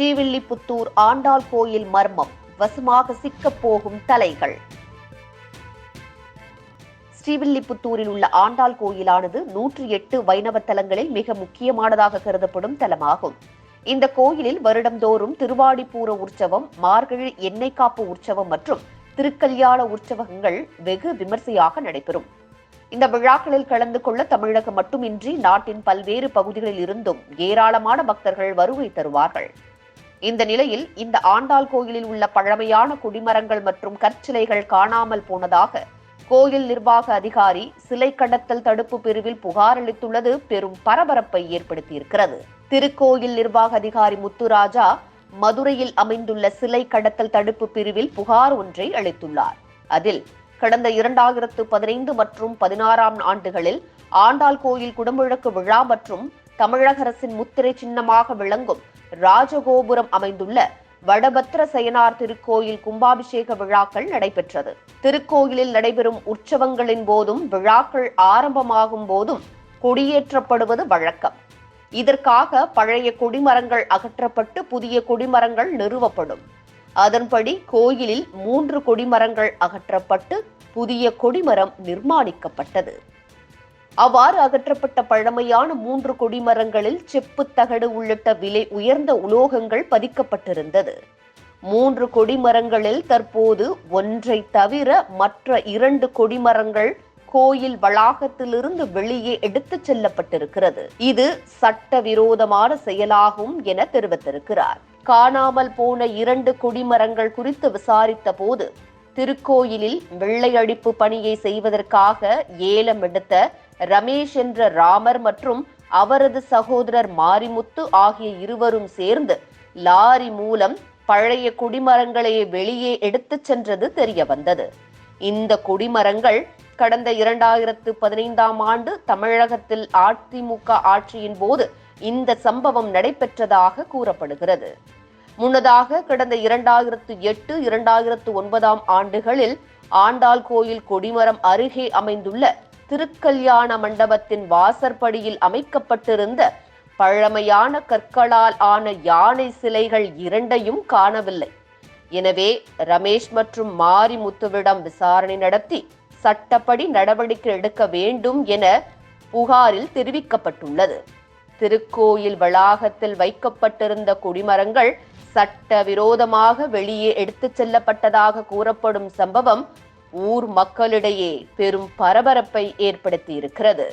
ஸ்ரீவில்லிபுத்தூர் ஆண்டாள் கோயில் மர்மம். வசமாக சிக்கப் போகும் தலைகள். ஸ்ரீவில்லிபுத்தூரில் உள்ள ஆண்டாள் கோயிலானது நூற்றி எட்டு வைணவ தலங்களில் மிக முக்கியமானதாக கருதப்படும் தலமாகும். இந்த கோயிலில் வருடந்தோறும் திருவாடிப்பூர உற்சவம் மார்கழி எண்ணெய் காப்பு உற்சவம் மற்றும் திருக்கல்யாண உற்சவங்கள் வெகு விமர்சையாக நடைபெறும். இந்த விழாக்களில் கலந்து கொள்ள தமிழகம் மட்டுமின்றி நாட்டின் பல்வேறு பகுதிகளில் இருந்தும் ஏராளமான பக்தர்கள் வருகை தருவார்கள். இந்த நிலையில் இந்த ஆண்டாள் கோயிலில் உள்ள பழமையான குடிமரங்கள் மற்றும் கற்சிலைகள் காணாமல் போனதாக கோயில் நிர்வாக அதிகாரி சிலை கடத்தல் தடுப்பு பிரிவில் புகார் அளித்துள்ளது. பெரும் பரபரப்பை ஏற்படுத்தியிருக்கிறது. திருக்கோயில் நிர்வாக அதிகாரி முத்துராஜா மதுரையில் அமைந்துள்ள சிலை கடத்தல் தடுப்பு பிரிவில் புகார் ஒன்றை அளித்துள்ளார். அதில் கடந்த இரண்டாயிரத்து பதினைந்து மற்றும் பதினாறாம் ஆண்டுகளில் ஆண்டாள் கோயில் குடமுழக்கு விழா மற்றும் தமிழக அரசின் முத்திரை சின்னமாக விளங்கும் ராஜகோபுரம் அமைந்துள்ள வடபத்திர சயனார் திருக்கோயில் கும்பாபிஷேக விழாக்கள் நடைபெற்றது. திருக்கோயிலில் நடைபெறும் உற்சவங்களின் போதும் விழாக்கள் ஆரம்பமாகும் போதும் கொடியேற்றப்படுவது வழக்கம். இதற்காக பழைய கொடிமரங்கள் அகற்றப்பட்டு புதிய கொடிமரங்கள் நிறுவப்படும். அதன்படி கோயிலில் மூன்று கொடிமரங்கள் அகற்றப்பட்டு புதிய கொடிமரம் நிர்மாணிக்கப்பட்டது. அவ்வாறு அகற்றப்பட்ட பழமையான மூன்று கொடிமரங்களில் செப்பு தகடு உள்ளிட்ட விலை உயர்ந்த உலோகங்கள் பதிக்கப்பட்டிருந்தது. மூன்று கொடிமரங்களில் தற்போது ஒன்றை தவிர மற்ற இரண்டு கொடிமரங்கள் கோயில் வளாகத்திலிருந்து வெளியே எடுத்துச் செல்லப்பட்டிருக்கிறது. இது சட்டவிரோதமான செயலாகும் என தெரிவித்திருக்கிறார். காணாமல் போன இரண்டு கொடிமரங்கள் குறித்து விசாரித்த போது திருக்கோயிலில் வெள்ளை அடிப்பு பணியை செய்வதற்காக ஏலம் எடுத்த ரமேஷ் என்ற ராமர் மற்றும் அவரது சகோதரர் மாரிமுத்து ஆகிய இருவரும் சேர்ந்து லாரி மூலம் பழைய குடிமரங்களை வெளியே எடுத்துச் சென்றது தெரிய வந்தது இந்த குடிமரங்கள் கடந்த இரண்டாயிரத்து பதினைந்தாம் ஆண்டு தமிழகத்தில் அதிமுக ஆட்சியின் போது இந்த சம்பவம் நடைபெற்றதாக கூறப்படுகிறது. முன்னதாக கடந்த இரண்டாயிரத்து எட்டு இரண்டாயிரத்து ஒன்பதாம் ஆண்டுகளில் ஆண்டாள் கோயில் கொடிமரம் அருகே அமைந்துள்ள திருக்கல்யாண மண்டபத்தின் வாசற்படியில் அமைக்கப்பட்டிருந்த பழமையான கற்களால் ஆன யானை சிலைகள் இரண்டையும் காணவில்லை. எனவே ரமேஷ் மற்றும் மாரிமுத்துவிடம் விசாரணை நடத்தி சட்டப்படி நடவடிக்கை எடுக்க வேண்டும் என புகாரில் தெரிவிக்கப்பட்டுள்ளது. திருக்கோயில் வளாகத்தில் வைக்கப்பட்டிருந்த கொடிமரங்கள் சட்டவிரோதமாக வெளியே எடுத்துச் செல்லப்பட்டதாக கூறப்படும் சம்பவம் ஊர் மக்களிடையே பெரும் பரபரப்பை ஏற்படுத்தியிருக்கிறது.